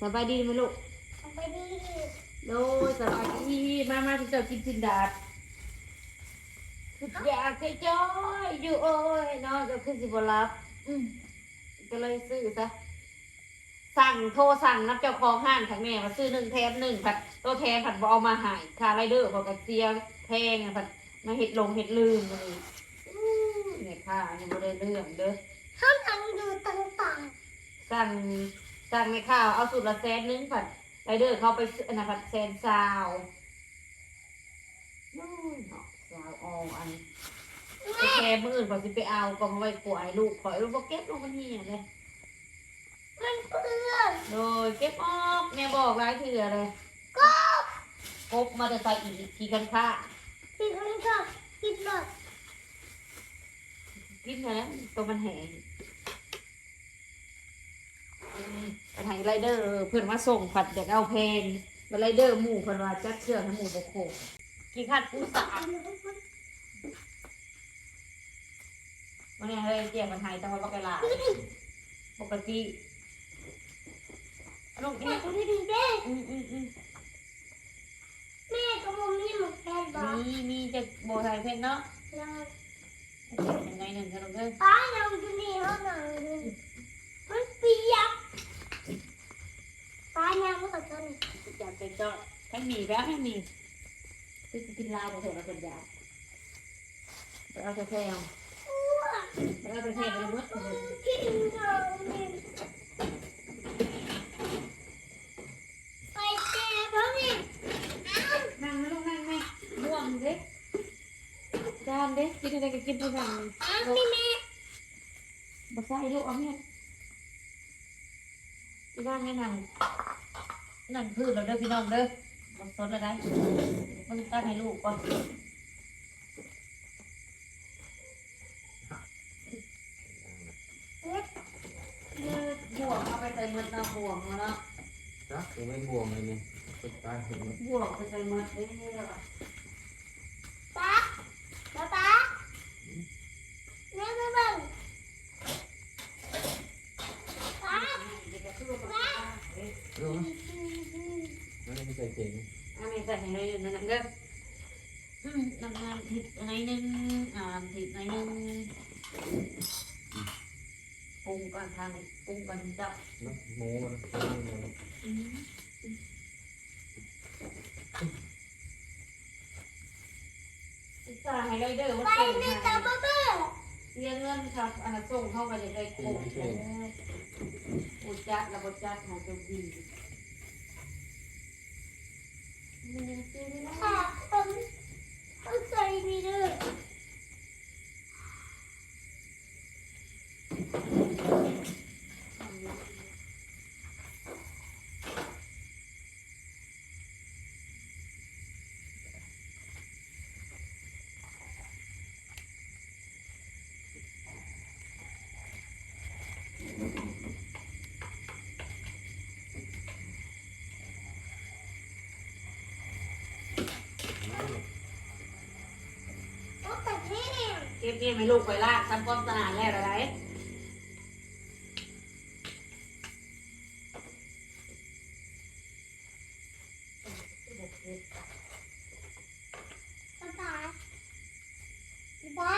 สบายดีไหมลูกไปดีโดยสบายดีมามาที่เจ้ากินจินดาดอยากจะจอยอยู่โอ้ยเนาะจะขึ้นสิบรับอืมก็เลยซื้อซะสั่งโทรสั่งนับเจ้าของห้างทางแม่มาซื้อหนึ่งแถมใหนึ่งผัดตัวแทนผัดบเอามาใหายค่าไรเดอร์บอกกระเจียวแพงอะผัดมาเห็ดลงเห็ดลืมเลยเนี่ยค่ะยังไม่ได้เรื่องเด้อห้ามนั่งดูต่างสั่ง สั่งในข้าวเอาสูตรละแสนนึงผัดไรเดอร์เขาไปซื้ออันนะผัดแสนซาวโอ้ยเนาะซาวเอาอันไปแค่มืออื่นก่อนสิไปเอากองไว้ปล่อยลูกขอยลูกบอกเก็บลงมันนี่เลยๆมันเปื้อนโดยเก็บออกแม่บอกหลายเถื่อเลยก็ครบมาแต่ใส่อีกกี่กันค่าที่คนชอบกินหมดกินมาแล้วตัวมันแห้ง อืมอันไหนไรเดอร์เพื่อนมาส่งผัดเด็กเอาเพลงแล้วไรเดอร์หมู่เพิ่นว่าจัดเชือกให้หมู่บกโคกกี่ขัดผู้สาดวันนี้เฮ้ยเจียมันหายแต่ว่าปกติลาปกติลูกแม่นี่ก็ไม่ดีเด้อืมอืมอืมแม่ก็บ่มีหมกแค่บอกมีมีจะโบไทยเพชรเนาะยังยังไงหนึ่งกันลูกเอ้ยป้ายังอยู่นี่ห้องหนังดูมันเปียก ป้ายังไม่ขอโทษจับไปเจาะให้มีแล้วให้มีคือกินลายของเธอเราเป็นยาเราจะแทงอ้วกเราจะแทงไปหมดกินนมไปเจ็บแล้วนี่อ้าวนั่งนะลูกนั่งไหมม่วงเด็กจานเด็กกินอะไรก็กินทุกอย่างอ้าวนี่แม่บักไส้ลูกเอาเนี่ย พี่นั่งให้นั่งนั่งพืชเราเด้อพี่น้องเด้อบักสดอะไรมึงตั้งให้ลูกก่อนบ่วงเอาไปใส่หมดเนาะบ่วงเนาะจักยังไม่บวมเลยนี่สุดตายเห็นไหมบ่วงไปใส่หมดได้นี่แล้ว ป้าป้าป้าแม่ไปเบิ่งป้า รู้ไหมนั่นไม่ใช่เก่ง อันนี้ ใส่ให้เราอยู่นั่นเด้ออืมน้ำมันทิพย์อันไหนหนึงอ่าทิพย์อันไหนหนึงปรุงก่อนทางปรุงก่อนเจ้านักโม้มันอืมใส่ให้เราเด้อว่าไปเก่งแม่ให้ตาบ้าบ้าเรียนเงินครับอันนั้นส่งเข้ามาจะได้โกงอุจักระบบจักหาจง ดีมันยังซื้อไม่ได้ค่ะผมต้องใส่ดีเลยต้องแต่แม่ เก็บเงินให้ลูกไปลากทำความสะอาดแล้วอะไรป้าป้าป้า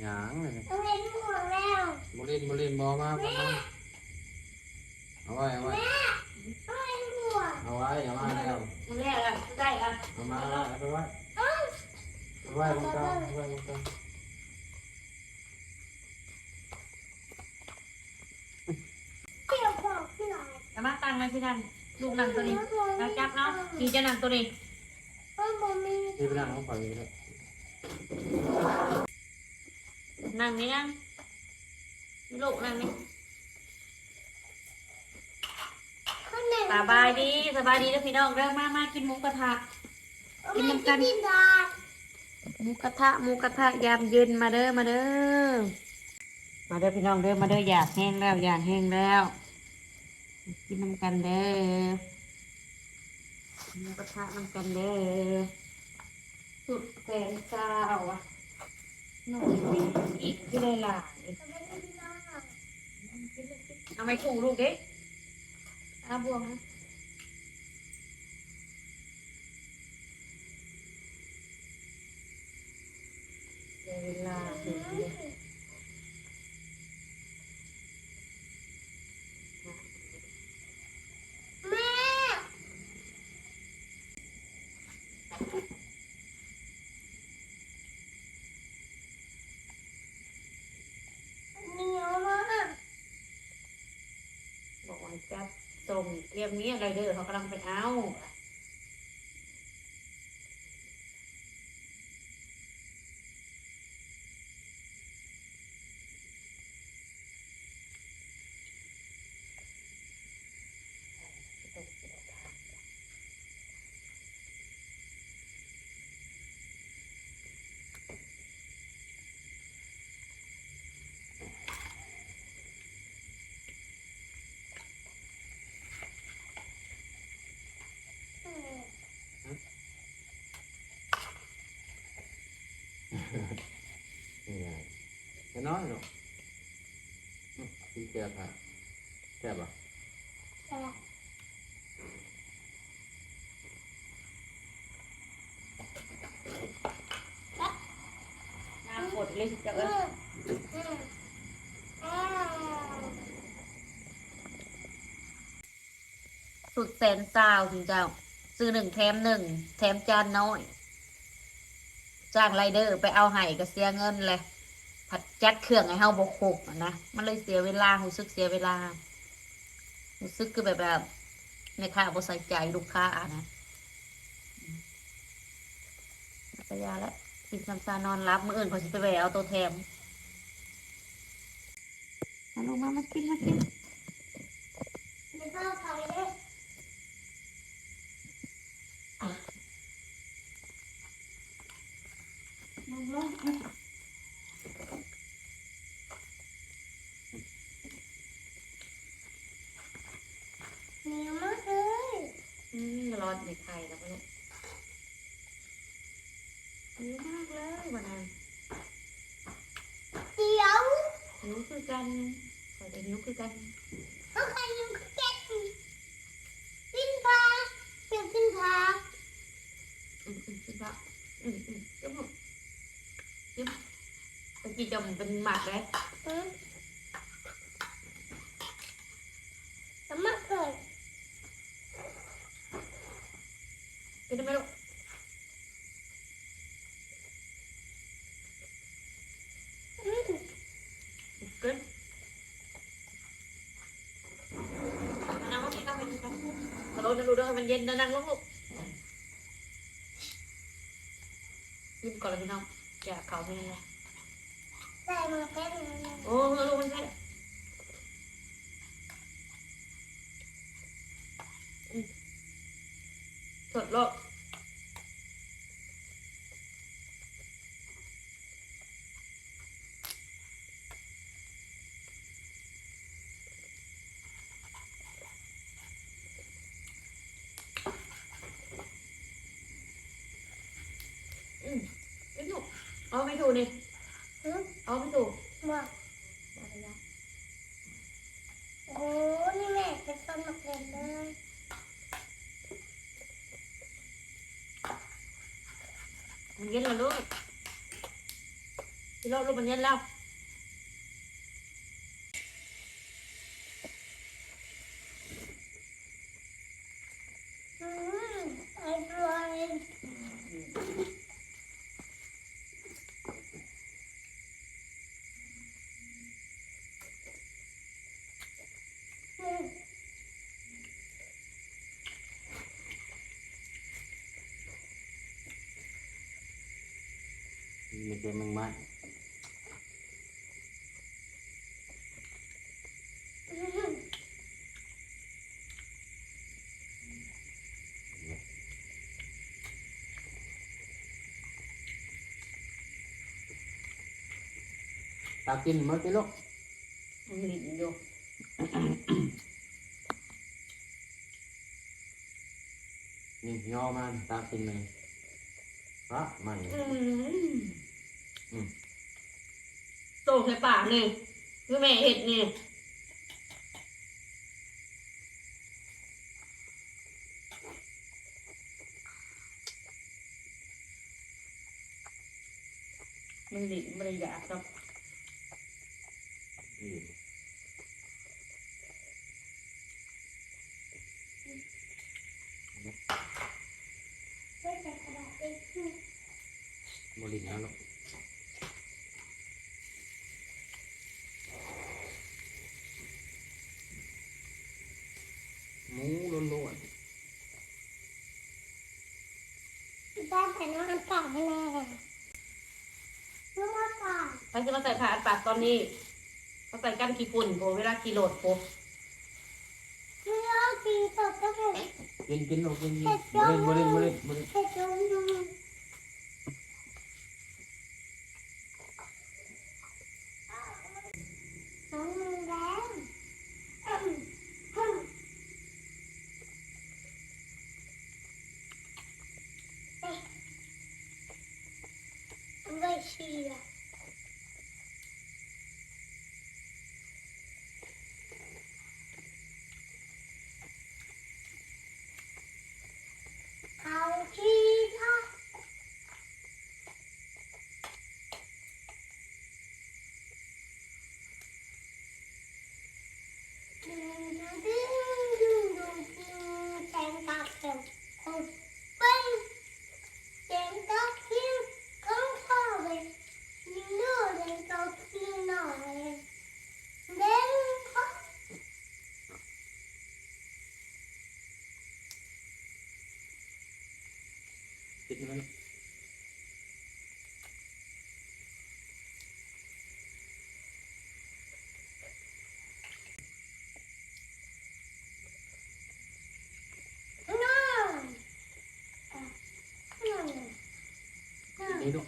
หยางเลยต้องเล่นห่วงแล้วโมเล่นโมเล่นบอมาบอมาเอาไว้เอาไว้แม่ต้องเล่นห่วงเอาไว้เอาไว้แล้วมึงแรกอะได้อะเอามาเอาไป ไว้เอาไว้บนกลางเอาไว้บนกลางเกี่ยวขอพี่น่อยแต่มาตังเลยพี่นันลูกนั่งตัวนี้แล้วจับเนาะทีจะนั่งตัวนี้เออผมมีที่ไปนั่งของฝ่ายนี้เลยนั่งนี่นั่งลูกนั่งนี่ข้างในสบายดีสบายดีนะพี่น้องเริ่มมามากินหมูกระทะกินน้ำกันกินดาด หมูกระทะหมูกระทะยามเย็นมาเด้อมาเด้อมาเด้อพี่น้องเด้อมาเด้ออยากแห้งแล้วอยากแห้งแล้วกินน้ำกันเด้อหมูกระทะน้ำกันเด้อสุดแสนเศร้าอะน้องอีกที่ได้หลายไม่ได้พี่น้องกินเลเอาไม้ถูลูกเด้เอาบวงนะเดี๋ยวเวลาถึงเนี่ย แม่เหนียวมาก บอกว่า จะส่งเตรียมนี้อะไรเด้อเขากำลังไปเอา น้อยหรอกอืมพี่แกค่ะแซ่บปะแต่น้ำกดเลยจะอืเออมอืมอ่าสุดแสนซาวจริงเจ้า ซื้อหนึ่งแถมหนึ่งแถมจานน้อย จ้างไรเดอร์ไปเอาไห้ก็เสียเงินเลย ผัดจัดเครื่องให้เฮาบกหกอะนะมันเลยเสียเวลารู้สึกเสียเวลารู้สึกคือแบบแบบในค่าบ่ใส่ใจลูกค้าอะนะอืมปัญญาแล้วกินซ้ำซานอนรับมืออื่นเขาสิไปแหวเอาตัวแถมมาลงมามากินมากินไม่ต้องใส่เลยลงลง เหนียวมากเลย อืมร้อนในไข่แล้วลูกหิวมากเลยวันนั้นเดี๋ยวหิวคือกันขอจะหิวคือกันเอาใครยังเก็บกินปลาเก็บกินปลาอืมอืมคือละอืมอืมจมูกจุ๊บตะกี้จมเป็นหมักเลย อืมสมัครเลย กินได้ไหมลูกอืมกินนั่งลงกินข้าวไปกินข้าวฮัลโหลนะลูกเด้อให้มันเย็นนะนั่งลงลูกกินก่อนเลยพี่น้องอย่าเขาไม่ได้ ใส่มาแค่นี้ โอ้ลูกมันใช่สดโลกอืมไม่ถูกเอาไม่ถูกนี่ อืม เอาไม่ถูก บอกโอ้นี่แม่เป็นสมัครเลยเลย มันเย็นแล้วลูกพี่โลกลูกมันเย็นแล้ว อืมอร่อยอืม มีเจมึงไหมอืมตากินมั้ยพี่ลูก ใส่ปากเนี่ยคือแม่เห็ดเนี่ยมันดิบมันอยากครับบริหารหรอก มูล้วนบ้านแต่น้ำมันปากให้แม่น้ำมันปากถ้าจะมาใส่ผ้าอัดปากตอนนี้มาใส่กันขี้ฝุ่นโบเวลาขี่รถโบเมื่อกีตกก็เป็นๆกินกินเรากินกินบริบริบริบริเห็ดจมดูน้องมือแรงอืมอืมเอ๊ะ ไม่เชียร์ เอาที่ท่าดึงดึงดึงดึงดึงแสงตาเขียวของเป็นแสงตาเขียวของพ่อเลยยิ่งดูแสงตาเขียวหน่อยเด้งพ่อ กินมัน น้องอะน้อง น้องนี่ลูก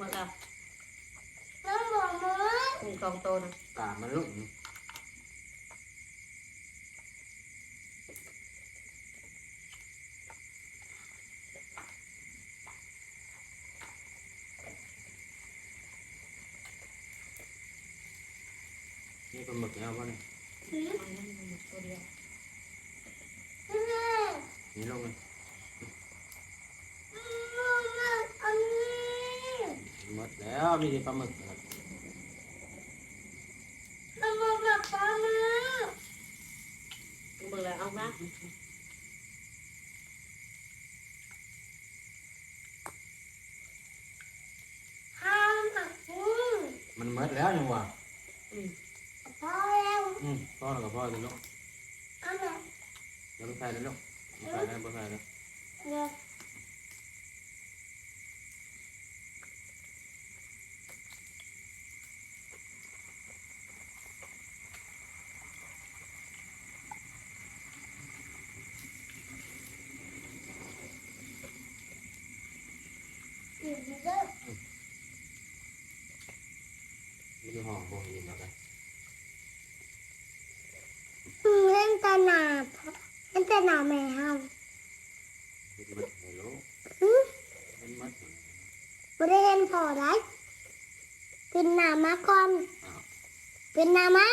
น้ อกุ้งกองโตนะกามันลูกนี่เป็นหมึกแล้ววะเนี่ยหืมมันนั่นมันตัวเดียวแม่นี่ลงเลยอันนี้หมดแล้วมีแต่ปลาหมึกนะครับ มันบอกแบบปลาหมึก เบื่อแล้วเอามาห้ามหักกุ้งมันหมดแล้วยังวะอืมพอแล้วอืมพ่อแล้วกับพ่อเลยลูกอันไหนเดี๋ยวไปใส่เลยลูกไปใส่เลยไปใส่เลยเนี่ยอ ยู่ในเด้อมีดูห้องบ่ยินแล้วกันอืมเล่นแตหนาเล่นแต่หนาแมวมีดูแบบไม่รู้อืมมันหมดบริเห็นพอได้เป็นหนามาก่อนอ้าวเป็นหนามา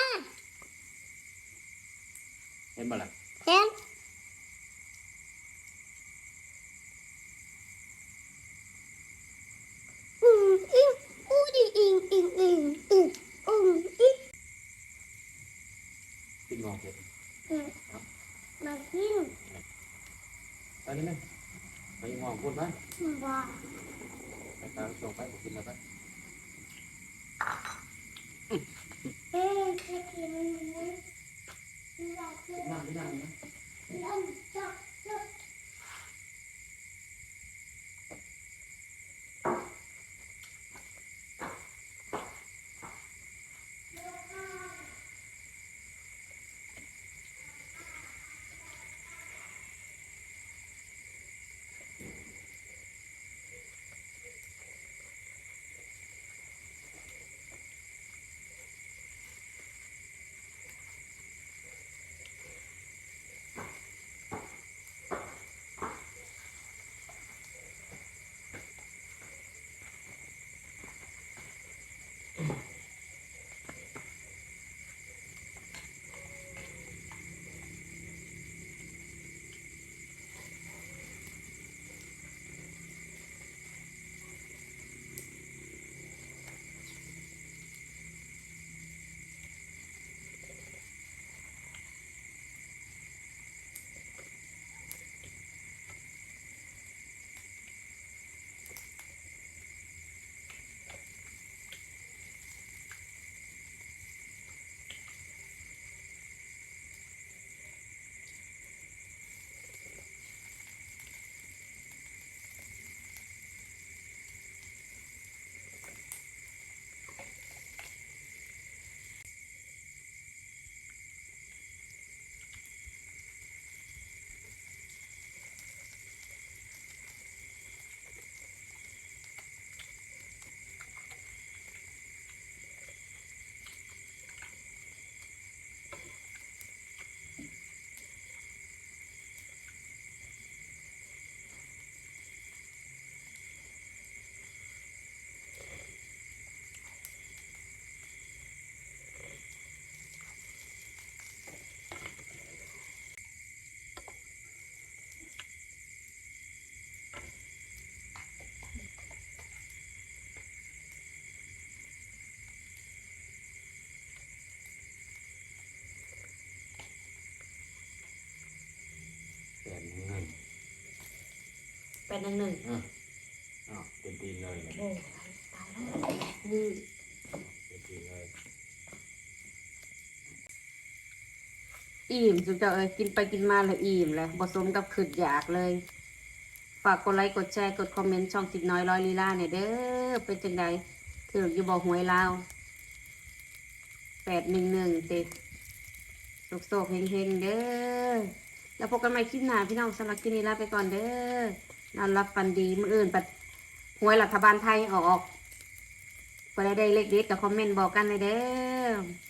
เห็นบ่ล่ะเห็นอืมอิงอูดิอิงอิงอิงอิงอืมอิง กินงอกเห็ด อืมมากิน ไปนี่ไหม ไปงอกพูดไหมบ่ไปตามส่งไปผมกินแล้วไป แปดหนึ่งหนึ่งอะอ้าวเต็มตีนเลยเนี่ยโอ้ตายแล้วนี่เต็มตีนเลยอิ่มจุเจ้าเอ้ยกินไปกินมาแล้วอิ่มเลยผสมกับขืดอยากเลย ฝากกดไลค์กดแชร์กดคอมเมนต์ช่องติดน้อยร้อยลีลาเนี่ยเด้อเป็นจังไดถืออยู่บอกหวยลาวแปดหนึ่งหนึ่งติดโศกโศกๆเฮงเฮงๆเด้อ แล้วพบกันใหม่คลิปหน้าพี่น้องสำหรับคลิปนี้ลาไปก่อนเด้อ นอนรับฟันดีมื่ออื่นปัดหวยรัฐบาลไทยออกก็ได้ได้เลขเด็ดกับคอมเมนต์บอกกันเลยเด้อ